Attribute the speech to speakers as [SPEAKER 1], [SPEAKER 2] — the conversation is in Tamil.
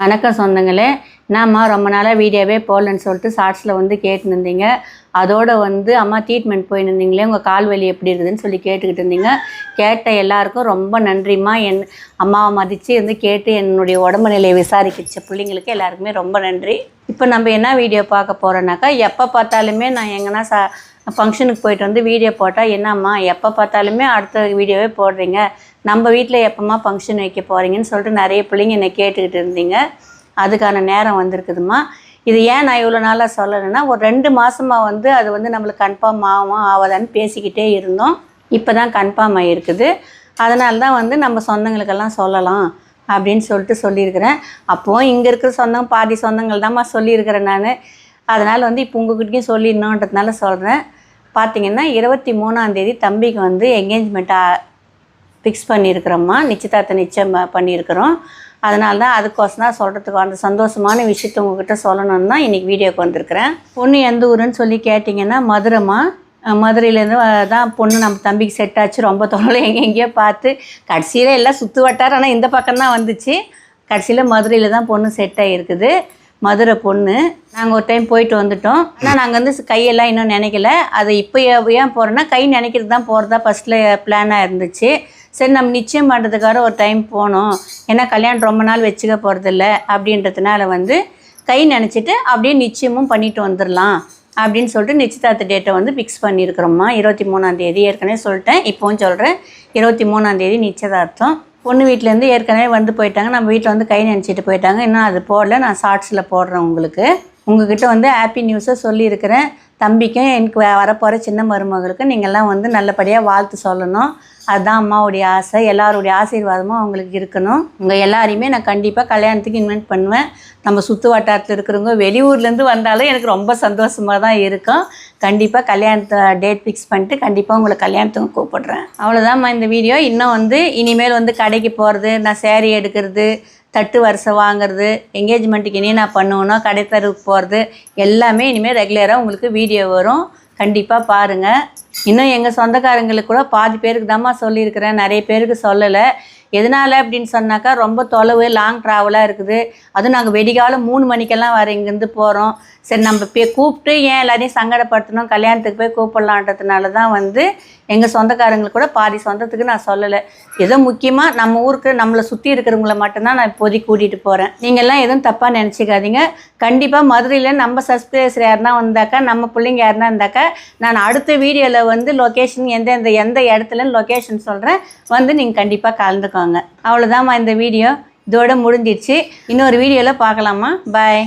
[SPEAKER 1] வணக்கம் சொந்தங்களே. நாம்மா ரொம்ப நாளாக வீடியோவே போடலன்னு சொல்லிட்டு ஷார்ட்ஸில் வந்து கேட்டுருந்தீங்க அதோடு வந்து அம்மா ட்ரீட்மெண்ட் போயின்னு இருந்தீங்களே உங்கள் கால் வலி எப்படி இருக்குதுன்னு சொல்லி கேட்டுக்கிட்டு இருந்தீங்க. கேட்ட எல்லாருக்கும் ரொம்ப நன்றிம்மா. என் அம்மாவை மதித்து வந்து கேட்டு என்னுடைய உடம்பு நிலையை விசாரிக்கிச்ச பிள்ளைங்களுக்கு எல்லாருக்குமே ரொம்ப நன்றி. இப்போ நம்ம என்ன வீடியோ பார்க்க போகிறோன்னாக்கா எப்போ பார்த்தாலுமே நான் எங்கன்னா சா ஃபங்க்ஷனுக்கு போயிட்டு வந்து வீடியோ போட்டால் என்னம்மா எப்போ பார்த்தாலுமே அடுத்த வீடியோவே போடுறீங்க. நம்ம வீட்டில் எப்போம்மா ஃபங்க்ஷன் வைக்க போகிறீங்கன்னு சொல்லிட்டு நிறைய பிள்ளைங்க என்னை கேட்டுக்கிட்டு இருந்தீங்க. அதுக்கான நேரம் வந்திருக்குதும்மா. இது ஏன் நான் இவ்வளோ நாளாக சொல்லலைன்னா ஒரு ரெண்டு மாதமாக வந்து அது வந்து நம்மளுக்கு கன்ஃபார்ம் ஆகும் ஆகாதான்னு பேசிக்கிட்டே இருந்தோம். இப்போ தான் கன்ஃபார்ம் ஆகிருக்குது அதனால தான் வந்து நம்ம சொந்தங்களுக்கெல்லாம் சொல்லலாம் அப்படின்னு சொல்லிட்டு சொல்லியிருக்கிறேன். அப்போது இங்கே இருக்கிற சொந்தம் பாதி சொந்தங்கள் தான்மா சொல்லியிருக்கிறேன் நான். அதனால் வந்து இப்போ உங்ககிட்டையும் சொல்லிடணுன்றதுனால சொல்கிறேன் பார்த்தீங்கன்னா இருபத்தி மூணாந்தேதி தம்பிக்கு வந்து என்கேஜ்மெண்ட்டாக ஃபிக்ஸ் பண்ணியிருக்கிறோம்மா நிச்சயதார்த்த நிச்சயம் பண்ணியிருக்கிறோம் அதனால தான் அதுக்கோசம் தான் சொல்கிறதுக்கு அந்த சந்தோஷமான விஷயத்த உங்ககிட்ட சொல்லணும்னு தான் இன்றைக்கி வீடியோக்கு வந்திருக்கிறேன். பொண்ணு எந்த ஊருன்னு சொல்லி கேட்டிங்கன்னா மதுரைமா மதுரையிலேருந்து தான் பொண்ணு நம்ம தம்பிக்கு செட் ஆச்சு. ரொம்ப தொலைவில் எங்கே எங்கேயோ பார்த்து கடைசியில் எல்லாம் சுற்று வட்டாரம். ஆனால் இந்த பக்கம் தான் வந்துச்சு. கடைசியில் மதுரையில் தான் பொண்ணு செட் ஆகிருக்குது மதுரை பொண்ணு. நாங்கள் ஒரு டைம் போயிட்டு வந்துட்டோம். ஆனால் நாங்கள் வந்து கையெல்லாம் இன்னும் நினைக்கல. அது இப்போ ஏன் போகிறோன்னா கை நினைக்கிறது தான் போகிறதா ஃபஸ்ட்டில் பிளானாக இருந்துச்சு. சரி நம்ம நிச்சயம் பண்ணுறதுக்காக ஒரு டைம் போனோம். ஏன்னா கல்யாணம் ரொம்ப நாள் வச்சுக்க போகிறதில்ல அப்படின்றதுனால வந்து கை நினச்சிட்டு அப்படியே நிச்சயமும் பண்ணிட்டு வந்துடலாம் அப்படின்னு சொல்லிட்டு நிச்சயதார்த்த டேட்டை வந்து ஃபிக்ஸ் பண்ணியிருக்கிறோம்மா. இருபத்தி மூணாந்தேதி ஏற்கனவே சொல்லிட்டேன். இப்போவும் சொல்கிறேன் இருபத்தி மூணாந்தேதி நிச்சயதார்த்தம். பொண்ணு வீட்டிலேருந்து ஏற்கனவே வந்து போயிட்டாங்க. நம்ம வீட்டில் வந்து கை நினச்சிட்டு போயிட்டாங்க. இன்னும் அது போடல. நான் ஷார்ட்ஸில் போடுறேன் உங்களுக்கு. உங்ககிட்ட வந்து ஹாப்பி நியூஸை சொல்லியிருக்கிறேன். தம்பிக்கும் எனக்கு வ- வரப்போகிற சின்ன மருமகளுக்கும் நீங்கள்லாம் வந்து நல்லபடியாக வாழ்த்து சொல்லணும். அதுதான் அம்மாவுடைய ஆசை. எல்லாருடைய ஆசீர்வாதமும் அவங்களுக்கு இருக்கணும். உங்கள் எல்லாரையுமே நான் கண்டிப்பாக கல்யாணத்துக்கு இன்வைட் பண்ணுவேன். நம்ம சுற்று வட்டாரத்தில் இருக்கிறவங்க வெளியூர்லேருந்து வந்தாலும் எனக்கு ரொம்ப சந்தோஷமாக தான் இருக்கும். கண்டிப்பாக கல்யாணத்தை டேட் ஃபிக்ஸ் பண்ணிட்டு கண்டிப்பாக உங்களை கல்யாணத்துக்கு கூப்பிடுறேன். அவ்வளோதாம்மா இந்த வீடியோ இன்னும் வந்து இனிமேல் வந்து கடைக்கு போகிறது நான் சேரீ எடுக்கிறது தட்டு வரிசை வாங்குறது என்கேஜ்மெண்ட்டுக்கு இனி நான் பண்ணுவேன்னா கடை போகிறது எல்லாமே இனிமேல் ரெகுலராக உங்களுக்கு வீடியோ வரும். கண்டிப்பாக பாருங்கள் இன்னும் எங்கள் சொந்தக்காரங்களுக்கு கூட பாதி பேருக்கு தாம்மா சொல்லியிருக்கிறேன். நிறைய பேருக்கு சொல்லலை. எதனால் அப்படின்னு சொன்னாக்கா ரொம்ப தொலைவு லாங் ட்ராவலாக இருக்குது. அதுவும் நாங்கள் வெடிகாலம் மூணு மணிக்கெல்லாம் வர இங்கேருந்து போகிறோம் சரி நம்ம போய் கூப்பிட்டு ஏன் எல்லாரையும் சங்கடப்படுத்தணும்? கல்யாணத்துக்கு போய் கூப்பிடலான்றதுனால தான் வந்து எங்கள் சொந்தக்காரங்களுக்கு கூட பாதி சொந்தத்துக்கு நான் சொல்லலை. ஏதோ முக்கியமாக நம்ம ஊருக்கு நம்மளை சுற்றி இருக்கிறவங்கள மட்டும்தான் நான் இப்போதைக்கு கூட்டிகிட்டு போகிறேன் நீங்கள்லாம் எதுவும் தப்பாக நினச்சிக்காதீங்க. கண்டிப்பாக மதுரையில் நம்ம சப்ஸ்கிரைபர் யாருன்னா வந்தாக்கா நம்ம பிள்ளைங்க யாருன்னா இருந்தாக்கா நான் அடுத்த வீடியோவில் வந்து லொக்கேஷன் எந்த எந்த எந்த இடத்துல லொக்கேஷன் சொல்கிறேன் வந்து நீங்கள் கண்டிப்பாக கலந்துக்கோங்க. அவ்வளோதாம்மா இந்த வீடியோ இதோட முடிஞ்சிடுச்சு இன்னொரு வீடியோவில் பார்க்கலாமா? பாய்